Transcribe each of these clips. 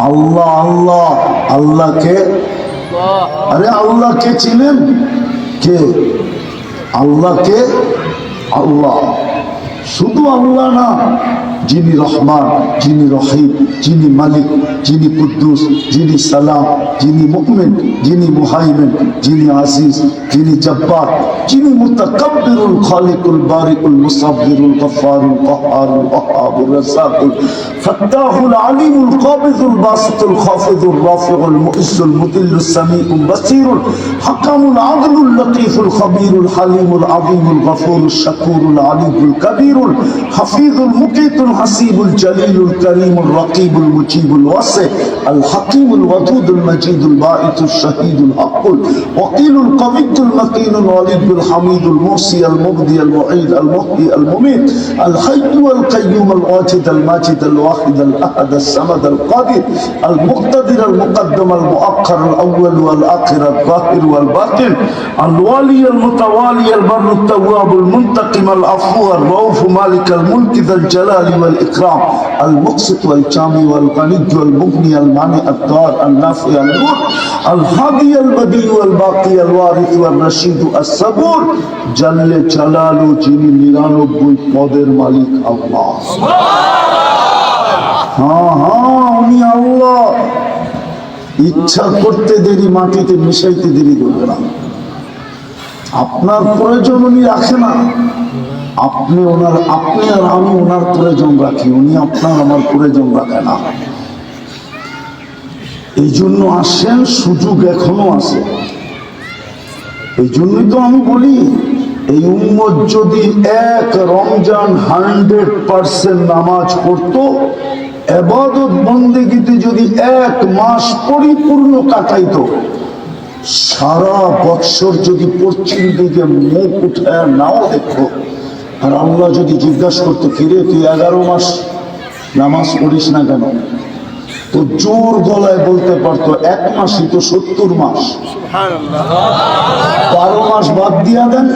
আল্লাহ আল্লাহ কে আরে আল্লাহকে চিনেন? কে? আল্লাহকে? আল্লাহ। শুধু আল্লাহ না যিনি রহমান, যিনি রহিম, যিনি মালিক, যিনি কুদ্দুস, যিনি সালাম, যিনি মুকমিন যিনি মুহাইমিন, যিনি আজিজ, যিনি জব্বার, যিনি মুতাকাব্বিরুল খালিকুল বারিকুল মুসাব্বিরুল গফফারুল কহ্হারুল ওয়াহাবুর রাজ্জাকুল ফাত্তাহুল আলিমুল কাবিদুল বাসিতুল খাফিদুল রাফিউল মুইসুল মুদিল্লুস সামিউল বাসিরুল হাকামুল আদলুল লতীফুল খবীরুল হালিমুল আযীমুল গফুরুল শাকুরুল আলিমুল কবীরুল হাফিজুল মুকিতুল الحسيب الجليل الكريم الرقيب المجيب الواسع الحكيم الودود المجيد الباعث الشهيد الحق وقيل القوي المكين الوليد الحميد المرسي المبدي المعيد المحيي المميت الحي القيوم الواجد الماجد الواحد الأحد الصمد القادر المقتدر المقدم المؤخر الأول والآخر الظاهر والباطن الوالي المتوالي البر التواب المنتقم العفو الروف مالك الملك ذا الجلال والإكرام المقسط والجامع والغني والمغني المانع الدار النافع النور الهادي البديع والباقي الوارث والرشيد الصبور جل جلاله যিনি নিরানব্বই পদের মালিক আল্লাহ হ্যাঁ হ্যাঁ উনি আল্লাহ ইচ্ছা করতে দেরি মাটিতে মিশাইতে দেরি করবে না আপনার প্রয়োজন উনি রাখে না আপনি ওনার, আপনি আর আমি ওনার প্রয়োজন রাখি, উনি আপনার আমার প্রয়োজন রাখে না। এই জন্য আসেন, সুযোগ এখনও আছে। এই জন্যই তো আমি বলি, এই উম্মত যদি এক রমজান হান্ড্রেড পার্সেন্ট নামাজ পড়তো, এবাদত বন্দেগীতে যদি এক মাস পরিপূর্ণ কাটাইতো, সারা বৎসর যদি পশ্চিম দিকে মুখ উঠায় নাও দেখো আর আল্লাহ যদি জিজ্ঞাসা করতো ফিরে তুই এগারো মাস নামাজ পড়িস না কেন? তো জোর গলায় বলতে পারতো এক মাসই তো সত্তর মাস। বারো মাস বাদ দিয়া দেন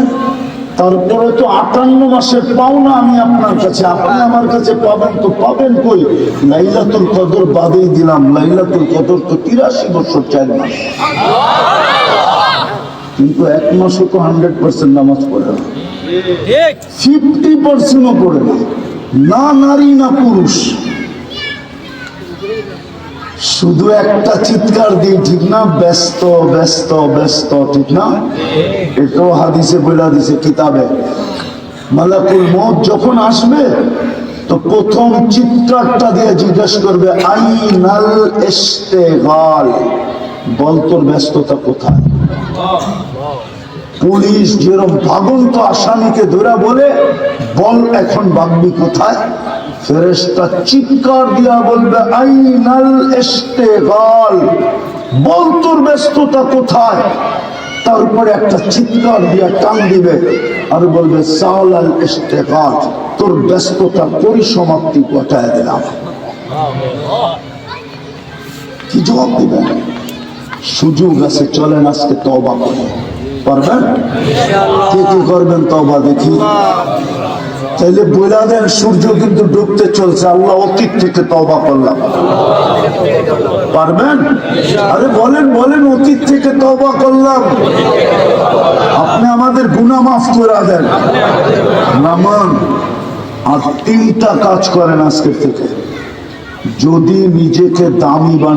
তারপরে তো আটান্ন মাসের পাওনা আমি আপনার কাছে আপনি আমার কাছে পাবেন তো পাবেন কই? লাইলাতুল কদর বাদেই দিলাম লাইলাতুল কদর তো তিরাশি বছর চার মাস। কিন্তু এক মাসও তো হান্ড্রেড পার্সেন্ট নামাজ পড়ে না। ফিফটি পার্সেন্টও না। নারী, না পুরুষ। শুধু একটা চিৎকার দিই, ঠিক না? ব্যস্ত ব্যস্ত ব্যস্ত, ঠিক না? এটাও হাদিসে বলে দিছে কিতাবে। মালাকুল মত যখন আসবে, তো প্রথম চিৎকারটা দিয়ে জিজ্ঞেস করবে, আইনাল ইস্তেগাল বল তোর ব্যস্ততা কোথায়? পুলিশ যেরকম ভাগন্ত আসামিকে ধরে বলে, বল এখন বাগবি কোথায়? ফেরেস্তা চিৎকার দিয়া বলবে, আইনাল ইস্তেগাল, বল তোর ব্যস্ততা কোথায়? তারপরে একটা চিৎকার দিয়া টান দিবে আর বলবে, সালাল ইস্তেগাল, তোর ব্যস্ততা পরিসমাপ্তি ঘটায় দিলাম। কি জবাব দিবেন? সুযোগ আছে, চলেন আজকে তবা করি। পারবেন? কে কি করবেন তবা দেখি। তাইলে বইলা দেন সূর্য কিন্তু ডুবতে চলছে। আল্লাহ অতীত থেকে তবা করলাম। পারবেন? আরে বলেন বলেন অতীত থেকে তবা করলাম। আপনি আমাদের গুনাহ মাফ করে দেন। নামান আর তিনটা কাজ করেন আজকের থেকে। যদি নিজেকে দামি বানান